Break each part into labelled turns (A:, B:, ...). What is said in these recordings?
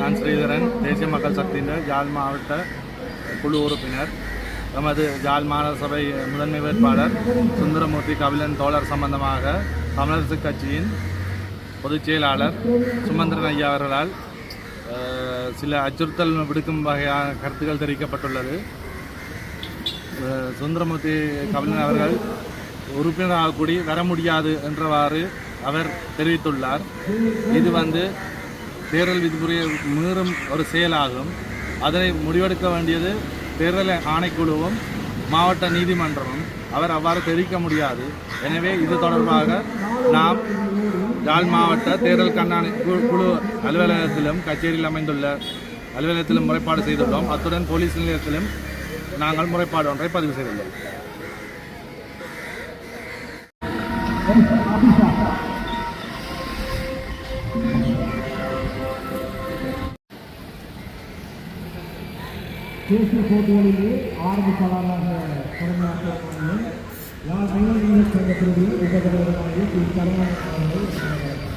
A: நான் ஸ்ரீதரன் தேசிய மக்கள் சக்தியின் ஜாழ் மாவட்ட குழு உறுப்பினர். எமது ஜாழ் மாநகர சபை முதன்மை வேட்பாளர் சுந்தரமூர்த்தி கபிலன் தோழர் சம்பந்தமாக தமிழரசு கட்சியின் பொதுச் செயலாளர் சுமந்திரன் ஐயா அவர்களால் சில அச்சுறுத்தல் விடுக்கும் வகையான கருத்துக்கள் தெரிவிக்கப்பட்டுள்ளது. சுந்தரமூர்த்தி கபிலன் அவர்கள் உறுப்பினராக கூடி வர முடியாது என்றவாறு அவர் தெரிவித்துள்ளார். இது வந்து தேர்தல் விதிமுறையை மீறும் ஒரு செயலாகும். அதனை முடிவெடுக்க வேண்டியது தேர்தல் ஆணைக்குழுவும் மாவட்ட நீதிமன்றமும். அவர் அவ்வாறு தெரிவிக்க முடியாது. எனவே இது தொடர்பாக நாம் யாழ் மாவட்ட தேர்தல் கண்ணாணி குழு அலுவலகத்திலும் கச்சேரியில் அமைந்துள்ள அலுவலகத்திலும் முறைப்பாடு செய்துள்ளோம். அத்துடன் போலீஸ் நிலையத்திலும் நாங்கள் முறைப்பாடு ஒன்றை பதிவு செய்துள்ளோம்.
B: தேசிய போட்டிகளிலே ஆரம்பக்காரராக கடமையாற்றக்கூடிய யார் மைனீக சங்கத்தினுடைய உபதலைவராகிய திரு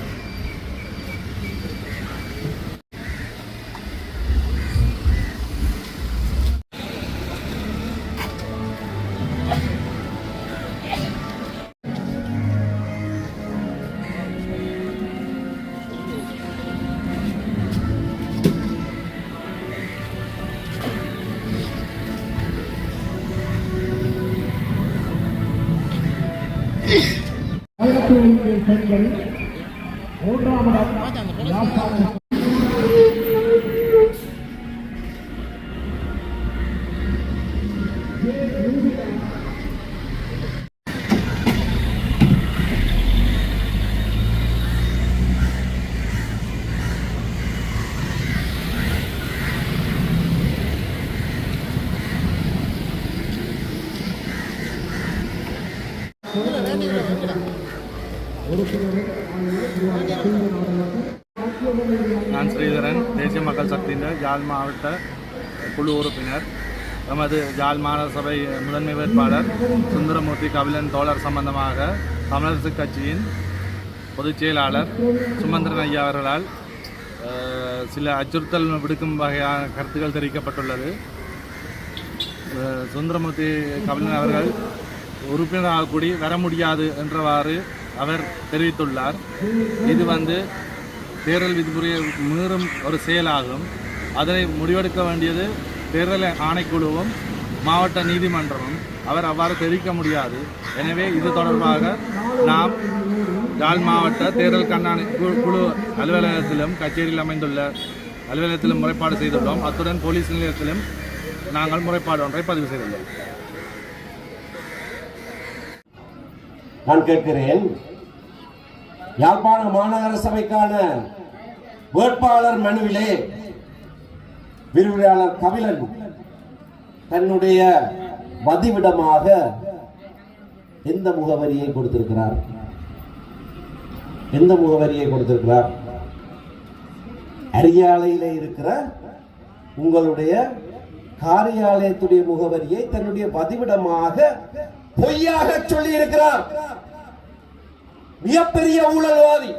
A: நான் ஸ்ரீதரன் தேசிய மக்கள் சக்தியின் ஜால் மாவட்ட குழு உறுப்பினர் எமது ஜால் மாநகர சபை முதன்மை வேட்பாளர் சுந்தரமூர்த்தி கபிலன் தோழர் சம்பந்தமாக தமிழரசு கட்சியின் பொதுச் செயலாளர் சுமந்திரன் ஐயா அவர்களால் சில அச்சுறுத்தல் விடுக்கும் வகையான கருத்துக்கள் தெரிவிக்கப்பட்டுள்ளது. சுந்தரமூர்த்தி கபிலன் அவர்கள் உறுப்பினராக கூடி வர முடியாது என்றவாறு அவர் தெரிவித்துள்ளார். இது வந்து தேர்தல் விதிமுறையை மீறும் ஒரு செயலாகும். அதனை முடிவெடுக்க வேண்டியது தேர்தல் ஆணைக்குழுவும் மாவட்ட நீதிமன்றமும். அவர் அவ்வாறு தெரிவிக்க முடியாது. எனவே இது தொடர்பாக நாம் யாழ் மாவட்ட தேர்தல் கண்ணாணி குழு அலுவலகத்திலும் கச்சேரியில் அமைந்துள்ள அலுவலகத்திலும் முறைப்பாடு செய்துள்ளோம். அத்துடன் போலீஸ் நிலையத்திலும் நாங்கள் முறைப்பாடு ஒன்றை பதிவு செய்துள்ளோம்.
C: நான் கேட்கிறேன் யாழ்ப்பாண மாநகர சபைக்கான வேட்பாளர் மனுவிலே விரிவுரையாளர் கபிலன் தன்னுடைய வதிவிடமாக எந்த முகவரியை கொடுத்திருக்கிறார்? எந்த முகவரியை கொடுத்திருக்கிறார்? அரியாலையில இருக்கிற உங்களுடைய காரியாலயத்துடைய முகவரியை தன்னுடைய பதிவிடமாக பொய்யாக சொல்லி இருக்கிறார் மிகப்பெரிய ஊழல்வாதி.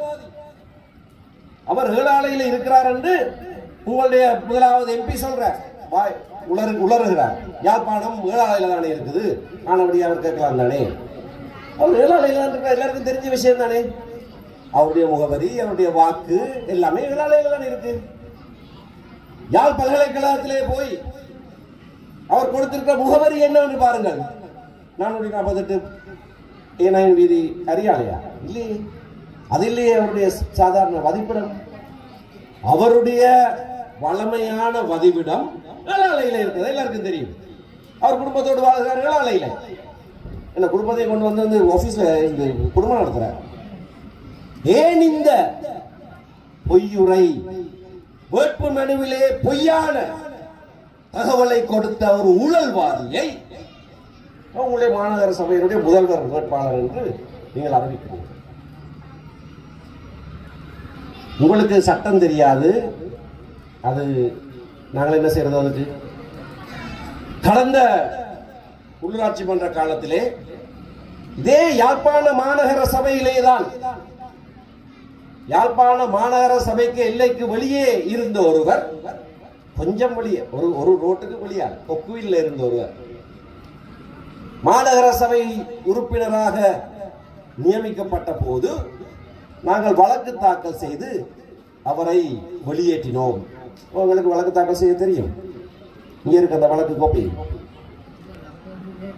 C: அவர் ஏழாலையில் இருக்கிறார் என்று உங்களுடைய முதலாவது எம்பி சொல்ற வாய் உளறு உளறுகிறார். யாழ்ப்பாணம் ஏழாலையில் தானே இருக்குது. ஆனபடி அவர் கேட்கலாம் தானே? அவர் ஏழாலையில் தான் இருக்கிறார் எல்லாருக்கும் தெரிஞ்ச விஷயம் தானே? அவருடைய முகவரி அவருடைய வாக்கு எல்லாமே ஏழாலையில் தானே இருக்கு. யாழ் பல்கலைக்கழகத்திலே போய் அவர் கொடுத்திருக்கிற முகவரி என்னவென்று பாருங்கள். நானூற்றி நாற்பத்தெட்டு ஏனாயின் வீதி அரியாலையா இல்லையே. அது இல்லையே அவருடைய சாதாரண வதிப்பிடம் அவருடைய வளமையான வதிவிடம் ஏழாலையில் இருக்குது எல்லாருக்கும் தெரியும். அவர் குடும்பத்தோடு வாழ்கிறார் ஏழாலையில் என்ன குடும்பத்தை கொண்டு வந்து வந்து ஆபீஸ்ல இந்த குடும்பம் நடத்துறார். ஏன் இந்த பொய்யுரை வேட்பு மனுவிலே பொய்யான தகவலை கொடுத்த ஒரு ஊழல்வாதியை உங்களுடைய மாநகர சபையினுடைய முதல்வர் வேட்பாளர் என்று நீங்கள் அறிவிக்கிறீர்கள். உங்களுக்கு சட்டம் தெரியாது. அது நாங்கள் என்ன செய்யறது அதுக்கு? கடந்த உள்ளாட்சி மன்ற காலத்திலே இதே யாழ்ப்பாண மாநகர சபையிலே தான் யாழ்ப்பாண மாநகர சபைக்கு எல்லைக்கு வெளியே இருந்த ஒருவர் கொஞ்சம் வெளியே ஒரு ஒரு ரோட்டுக்கு வெளியா கொக்குவில் இருந்த ஒருவர் மாநகர சபை உறுப்பினராக நியமிக்கப்பட்ட போது நாங்கள் வழக்கு தாக்கல் செய்து அவரை வெளியேற்றினோம். உங்களுக்கு வழக்கு தாக்கல் செய்ய தெரியும். இங்கே இருக்கு அந்த வழக்கு கோப்பி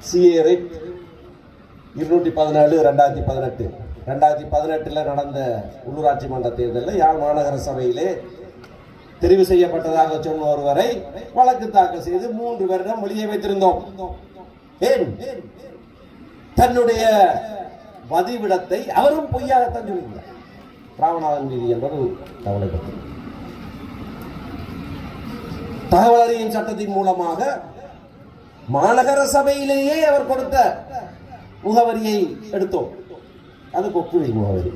C: சிஏ ரைட் இருநூற்றி பதினேழு ரெண்டாயிரத்தி பதினெட்டு. ரெண்டாயிரத்தி பதினெட்டில் நடந்த உள்ளூராட்சி மன்ற தேர்தலில் யாழ் மாநகர சபையிலே தெரிவு செய்யப்பட்டதாக சொன்ன ஒருவரை வழக்கு தாக்கல் செய்து மூன்று வருடம் வெளியே வைத்திருந்தோம். ஏன்? தன்னுடைய வதிவிடத்தை அவரும் பொய்யாகத்தான் சொல்லியிருந்தார் ராமநாதன் வீதி என்பது கவலை தகவல் அறியும் சட்டத்தின் மூலமாக மாநகர சபையிலேயே அவர் கொடுத்த முகவரியை எடுத்தோம். அது கொக்குழி முகவரி.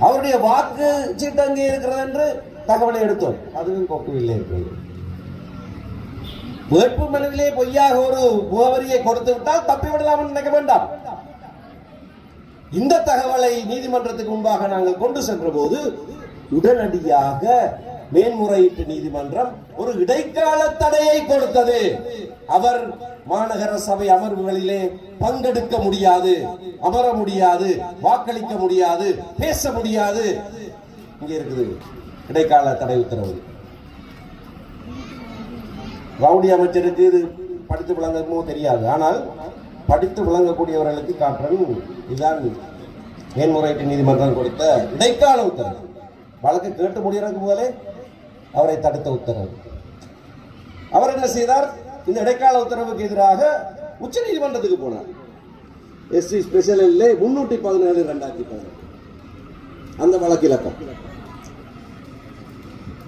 C: அவருடைய வாக்கு சீட்டு அங்கே இருக்கிறது என்று தகவலை எடுத்தோம். அதுவும் கொக்குவிலே இருக்கிறது. வேட்பு மனுவிலே பொய்யாக ஒரு முகவரியை கொடுத்து விட்டால் தப்பிவிடலாம் என்று நினைக்க வேண்டாம். இந்த தகவலை நீதிமன்றத்துக்கு முன்பாக நாங்கள் கொண்டு சென்ற போது உடனடியாக மேன்முறையீட்டு நீதிமன்றம் ஒரு இடைக்கால தடையை கொடுத்தது. அவர் மாநகர சபை அமர்வுகளிலே பங்கெடுக்க முடியாது அமர முடியாது வாக்களிக்க முடியாது பேச முடியாது. இங்க இருக்குது இடைக்கால தடை உத்தரவு. ரவுடி அமைச்சருக்கு இது படித்து விளங்குமோ தெரியாது. ஆனால் படித்து விளங்கக்கூடியவர்களுக்கு காற்றன் இதுதான் மேன்முறையீட்டு நீதிமன்றம் கொடுத்த இடைக்கால உத்தரவு. வழக்கு கேட்டு முடியறதுக்கு முதலே அவரை தடுத்த உத்தரவு. அவர் என்ன செய்தார்? இந்த இடைக்கால உத்தரவுக்கு எதிராக உச்ச நீதிமன்றத்துக்கு போனார் எஸ்சி ஸ்பெஷல் இல்லை முன்னூற்றி பதினேழு ரெண்டாயிரத்தி பதினெட்டு. அந்த வழக்கு இலக்கம்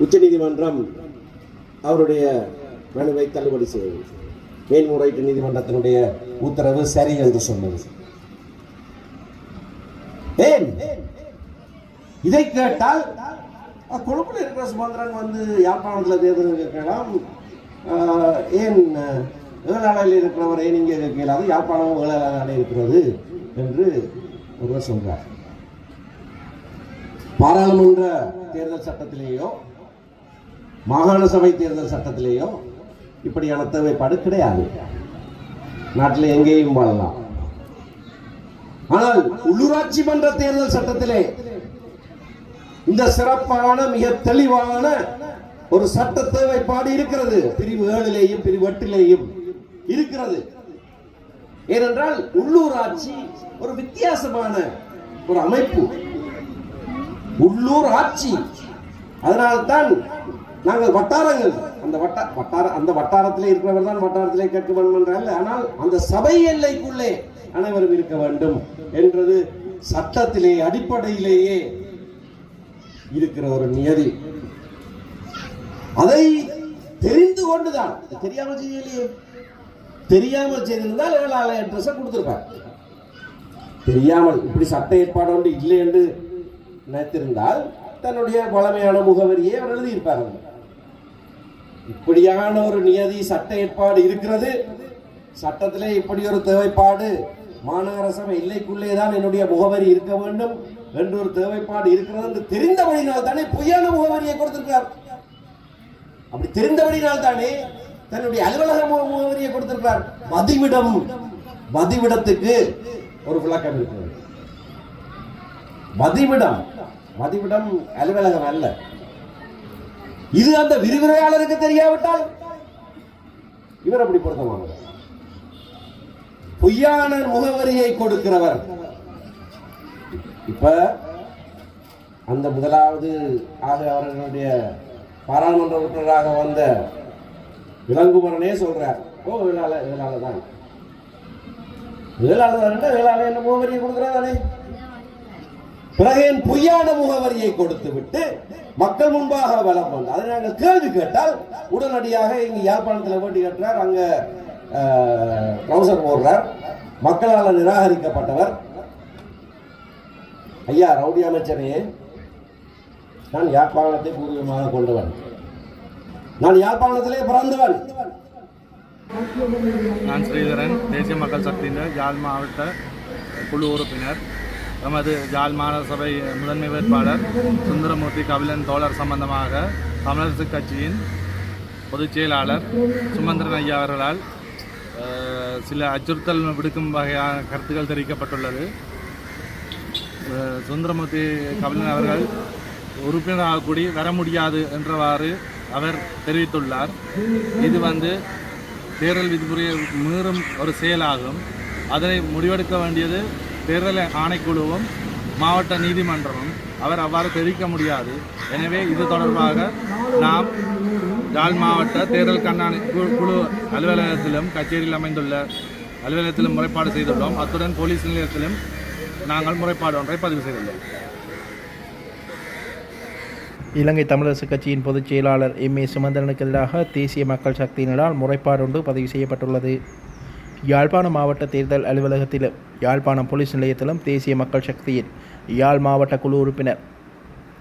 C: உச்ச நீதிமன்றம் அவருடைய மனுவை தள்ளுபடி செய்தது மேல்முறையீட்டு நீதிமன்றத்தினுடைய உத்தரவு சரி என்று சொன்னது. ஏன்? இதை கேட்டால் கொழும்புல இருக்கிற சுமந்திரன் வந்து யாழ்ப்பாணத்தில் தேர்தல் கேட்கலாம். ஏன் ஏழாளையில் ஏழாலையில் இருக்கிறவர் ஏன் இங்கே கேட்கலாது யாழ்ப்பாணம் ஏழாலை இருக்கிறது என்று ஒருவர் சொல்றார். பாராளுமன்ற தேர்தல் சட்டத்திலேயோ மாகாண சபை தேர்தல் சட்டத்திலேயோ இப்படியான தேவைப்பாடு கிடையாது. நாட்டில் எங்கேயும் வாழலாம். ஆனால் உள்ளூராட்சி மன்ற தேர்தல் சட்டத்திலே இந்த சிறப்பான மிக தெளிவான ஒரு சட்ட தேவைப்பாடு இருக்கிறது. பிரிவு ஏழிலேயும் பிரிவு எட்டிலேயும் இருக்கிறது. ஏனென்றால் உள்ளூராட்சி ஒரு வித்தியாசமான ஒரு அமைப்பு. உள்ளூர் ஆட்சி. அதனால்தான் நாங்கள் வட்டாரங்கள். அந்த வட்ட வட்டார அந்த வட்டாரத்தில் இருக்கிறவர் தான் வட்டாரத்திலே கேட்க வேண்டும் என்றால் ஆனால் அந்த சபை எல்லைக்குள்ளே அனைவரும் இருக்க வேண்டும் என்றது சட்டத்திலே அடிப்படையிலேயே இருக்கிற ஒரு நியதி. அதை தெரிந்து கொண்டுதான் தெரியாமல் செய்யலையே. தெரியாமல் செய்திருந்தால் ஏழாலை அட்ரஸை கொடுத்துருப்பார். தெரியாமல் இப்படி சட்ட ஏற்பாடு ஒன்று இல்லை என்று நினைத்திருந்தால் தன்னுடைய பழமையான முகவரியை அவர் எழுதியிருப்பார். இப்படியான ஒரு நியதி சட்ட ஏற்பாடு இருக்கிறது. சட்டத்திலே இப்படி ஒரு தேவைப்பாடு மாநகர சபை தான் என்னுடைய முகவரி இருக்க வேண்டும் என்று ஒரு தேவைப்பாடு இருக்கிறது என்று தெரிந்தபடினால் தானே பொய்யான முகவரியை கொடுத்திருக்கிறார். அப்படி தெரிந்தபடினால் தானே தன்னுடைய அலுவலக முகவரியை கொடுத்திருக்கிறார். மதிவிடம் மதிவிடத்துக்கு ஒரு விளக்கம் இருக்கிறது. மதிவிடம் மதிவிடம் அலுவலகம் அல்ல. இது அந்த விரிவுரையாளருக்கு தெரியாவிட்டால் இவர் அப்படி பொருத்தமானவர். பொய்யான முகவரியை கொடுக்கிறவர். இப்ப அந்த முதலாவது ஆக அவர்களுடைய பாராளுமன்ற உறுப்பினராக வந்த விலங்குமரனே சொல்றார். ஓ வேளாள வேளாள தான். வேளாளர் தான். வேளாள என்ன முகவரியை கொடுக்கிறாரே பிறகு என் பொய்யான முகவரியை கொடுத்து விட்டு மக்கள் முன்பாக வளம் வந்து அதை நாங்கள் கேள்வி கேட்டால் உடனடியாக இங்க யாழ்ப்பாணத்தில் வேண்டி கேட்டார் அங்க ட்ரௌசர் போடுறார். மக்களால் நிராகரிக்கப்பட்டவர். ஐயா ரவுடி அமைச்சரே நான் யாழ்ப்பாணத்தை பூர்வமாக கொண்டவன். நான் யாழ்ப்பாணத்திலே பிறந்தவன்.
A: நான் ஸ்ரீதரன் தேசிய மக்கள் சக்தியின் யாழ் மாவட்ட குழு உறுப்பினர். நமது ஜால் மாநகர சபை முதன்மை வேட்பாளர் சுந்தரமூர்த்தி கபிலன் தோழர் சம்பந்தமாக தமிழரசு கட்சியின் பொதுச் செயலாளர் சுமந்திரன் ஐயா அவர்களால் சில அச்சுறுத்தல் விடுக்கும் வகையான கருத்துக்கள் தெரிவிக்கப்பட்டுள்ளது. சுந்தரமூர்த்தி கபிலன் அவர்கள் உறுப்பினராக கூடி வர முடியாது என்றவாறு அவர் தெரிவித்துள்ளார். இது வந்து தேர்தல் விதிமுறையை மீறும் ஒரு செயலாகும். அதனை முடிவெடுக்க வேண்டியது தேர்தல் ஆணைக்குழுவும் மாவட்ட நீதிமன்றமும் அவர் அவ்வாறு தெரிவிக்க முடியாது. எனவே இது தொடர்பாக நாம் யாழ் மாவட்ட தேர்தல் கண்ணாணி குழு அலுவலகத்திலும் கச்சேரியில் அமைந்துள்ள அலுவலகத்திலும் முறைப்பாடு செய்துள்ளோம். அத்துடன் போலீஸ் நிலையத்திலும் நாங்கள் முறைப்பாடு ஒன்றை பதிவு செய்துள்ளோம்.
D: இலங்கை தமிழரசு கட்சியின் பொதுச் செயலாளர் எம் ஏ சுமந்திரனுக்கு எதிராக தேசிய மக்கள் சக்தியினரால் முறைப்பாடு ஒன்று பதிவு செய்யப்பட்டுள்ளது. யாழ்ப்பாணம் மாவட்ட தேர்தல் அலுவலகத்திலும் யாழ்ப்பாணம் போலீஸ் நிலையத்திலும் தேசிய மக்கள் சக்தியின் யாழ் மாவட்ட குழு உறுப்பினர்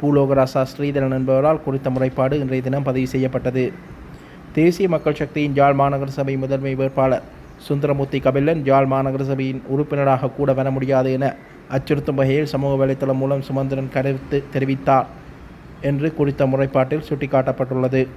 D: பூலோகராசா ஸ்ரீதரன் என்பவரால் குறித்த முறைப்பாடு இன்றைய தினம் பதிவு செய்யப்பட்டது. தேசிய மக்கள் சக்தியின் யாழ் மாநகர சபை முதன்மை வேட்பாளர் சுந்தரமூர்த்தி கபிலன் யாழ் மாநகர சபையின் உறுப்பினராக கூட வர முடியாது என அச்சுறுத்தும் வகையில் சமூக வலைத்தளம் மூலம் சுமந்திரன் கருத்து தெரிவித்தார் என்று குறித்த முறைப்பாட்டில் சுட்டிக்காட்டப்பட்டுள்ளது.